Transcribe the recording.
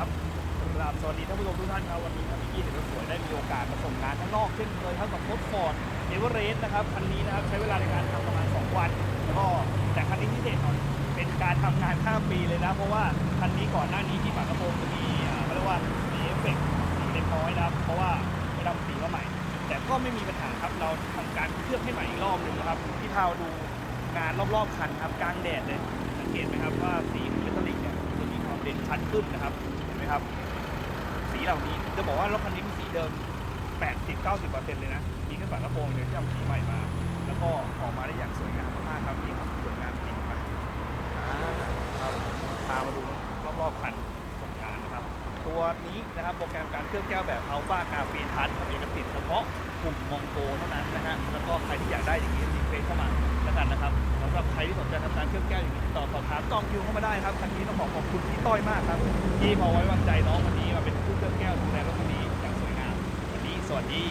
ครับกราบสวัสดีท่านผู้ชมทุกท่านครับวันนี้ครับพี่กี้เห็นรถสวยได้มีโอกาสมาส่งงานข้างนอกเช่นเคยครับกับรถฟอร์ดเอเวอเรสต์นะครับคันนี้นะครับใช้เวลาในการทำประมาณ 2 วัน แล้วก็แต่คันนี้พิเศษหน่อยเป็นการทำงานข้ามปีเลยนะ เพราะว่าคันนี้ก่อนหน้านี้ที่ฝากระโปรงจะมีเขาเรียกว่ามีเอฟเฟกต์สีเล็กน้อยนะครับเพราะว่าไปทำสีมาใหม่ แต่ก็ไม่มีปัญหาครับเราทำการเคลือบให้ใหม่อีกรอบหนึ่งนะครับที่พาวดูงานรอบๆคันครับกลางแดดเลยสังเกตไหมครับว่าสีของเมทัลลิกเนี่ยจะมีความเด่นชัดขึ้นนะครับ นไหมครับ สีเหล่านี้จะบอกว่ารถคันนี้มีสีเดิม 80-90%เลยนะ มีแค่ฝากระโปรงเดียวที่ทำสีใหม่มา แล้วก็ออกมาได้อย่างสวยงามมากครับนี่ครับสวยงามจริงครับอ่าครับพามาดูรอบๆคันสงงานนะครับ ตัวนี้นะครับโปรแกรมการเคลือบแก้วแบบอัลฟากาฟีทัชมีกระติดเฉพาะกลุ่มมองโกเท่านั้นนะฮะแล้วก็ใครที่อยากได้อย่างนี้รีเควสเข้ามาแล้วกันนะครับสำหรับใครที่สนใจทำการเคลือบแก้วอย่างนี้ตาจองคิวเข้ามาได้ครับคันนี้ต้องขอขอบคุณพี่ต้อยมากครับ ที่พอไว้วางใจน้องวันนี้มาเป็นผู้เคลืองแก้วดูแลรถคันนี้อย่างสวยงามวันนี้สวัสดี